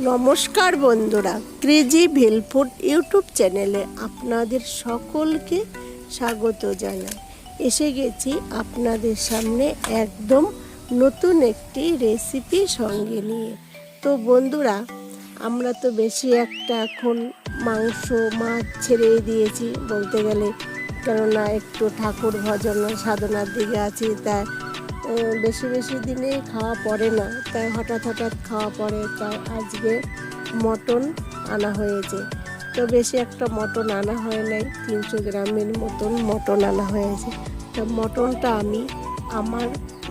নমস্কার বন্ধুরা crazy ভেলফুড YouTube চ্যানেলে আপনাদের সকলকে স্বাগত জানাই। এসে গেছি আপনাদের সামনে একদম নতুন একটি রেসিপি সঙ্গে নিয়ে। তো বন্ধুরা আমরা তো বেশি একটা এখন মাংস মাছ ছেড়েই দিয়েছি বলতে গেলে কেননা একটু ঠাকুর ভজন সাধনার দিকে আছি আহ, বেশি বেশি দিনে খাওয়া পড়ে না। তাই হঠাৎ হঠাৎ খাওয়া পড়ে। তাই আজকে মটন আনা হয়েছে। তো বেশি একটা মটন আনা হয় নাই। তিনশো গ্রামের মতন মটন আনা হয়েছে। তো মটনটা আমি আমার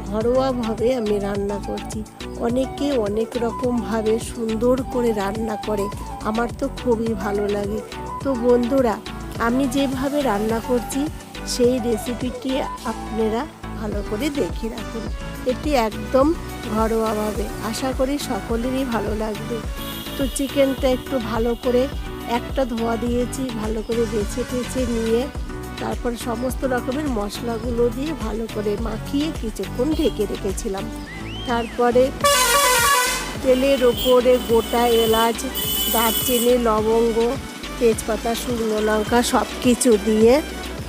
ঘরোয়াভাবে আমি রান্না করছি। অনেকে অনেক রকমভাবে সুন্দর করে রান্না করে। আমার তো খুবই ভালো লাগে। তো বন্ধুরা, আমি যেভাবে রান্না করছি, সেই রেসিপিটি আপনারা ভালো করে দেখে রাখুন। এটি একদম ঘরোয়াভাবে। আশা করি সকলেরই ভালো লাগবে। তো চিকেনটা একটু ভালো করে একটা ধোয়া দিয়েছি, ভালো করে বেছে টেছে নিয়ে তারপর সমস্ত রকমের মশলাগুলো দিয়ে ভালো করে মাখিয়ে কিছুক্ষণ ঢেকে রেখেছিলাম। তারপরে তেলের ওপরে গোটা এলাচ, দারচিনি, লবঙ্গ, তেজপাতা, শুকনো লঙ্কা সব কিছু দিয়ে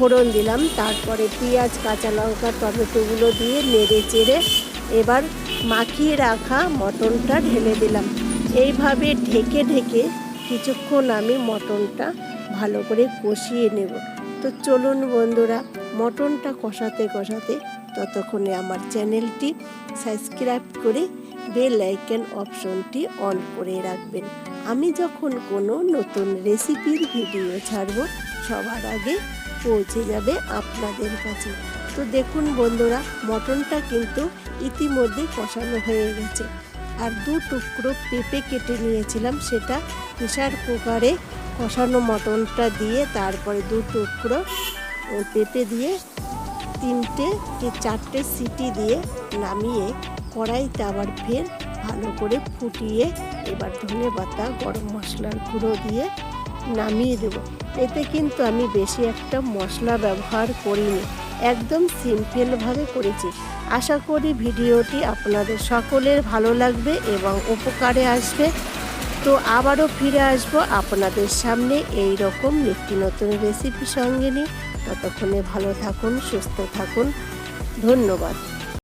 ফোড়ন দিলাম, তারপরে পেঁয়াজ, কাঁচা লঙ্কা, টমেটোগুলো দিয়ে নেড়ে চেড়ে এবার মাখিয়ে রাখা মটনটা ঢেলে দিলাম। এইভাবে ঢেকে ঢেকে কিছুক্ষণ আমি মটনটা ভালো করে কষিয়ে নেব। তো চলুন বন্ধুরা, মটনটা কষাতে কষাতে ততক্ষণে আমার চ্যানেলটি সাবস্ক্রাইব করে বেল আইকন অপশনটি অন করে রাখবেন। আমি যখন কোনো নতুন রেসিপির ভিডিও ছাড়ব, সবার আগে পৌঁছে যাবে আপনাদের কাছে। তো দেখুন বন্ধুরা, মটনটা কিন্তু ইতিমধ্যে কষানো হয়ে গেছে। আর দু টুকরো পেঁপে কেটে নিয়েছিলাম, সেটা প্রেশার কুকারে কষানো মটনটা দিয়ে, তারপরে দু টুকরো পেঁপে দিয়ে, তিনটে কি চারটে সিটি দিয়ে নামিয়ে কড়াইতে আবার ফের ভালো করে ফুটিয়ে, এবার ধনে পাতা, গরম মশলার গুঁড়ো দিয়ে নামিয়ে দেব। এতে কিন্তু আমি বেশি একটা মশলা ব্যবহার করিনি। একদম সিম্পলভাবে করেছি। আশা করি ভিডিওটি আপনাদের সকলের ভালো লাগবে এবং উপকারে আসবে। তো আবারও ফিরে আসব আপনাদের সামনে এই রকম নিত্য নতুন রেসিপি সঙ্গে নিয়ে। ততক্ষণে ভালো থাকুন, সুস্থ থাকুন। ধন্যবাদ।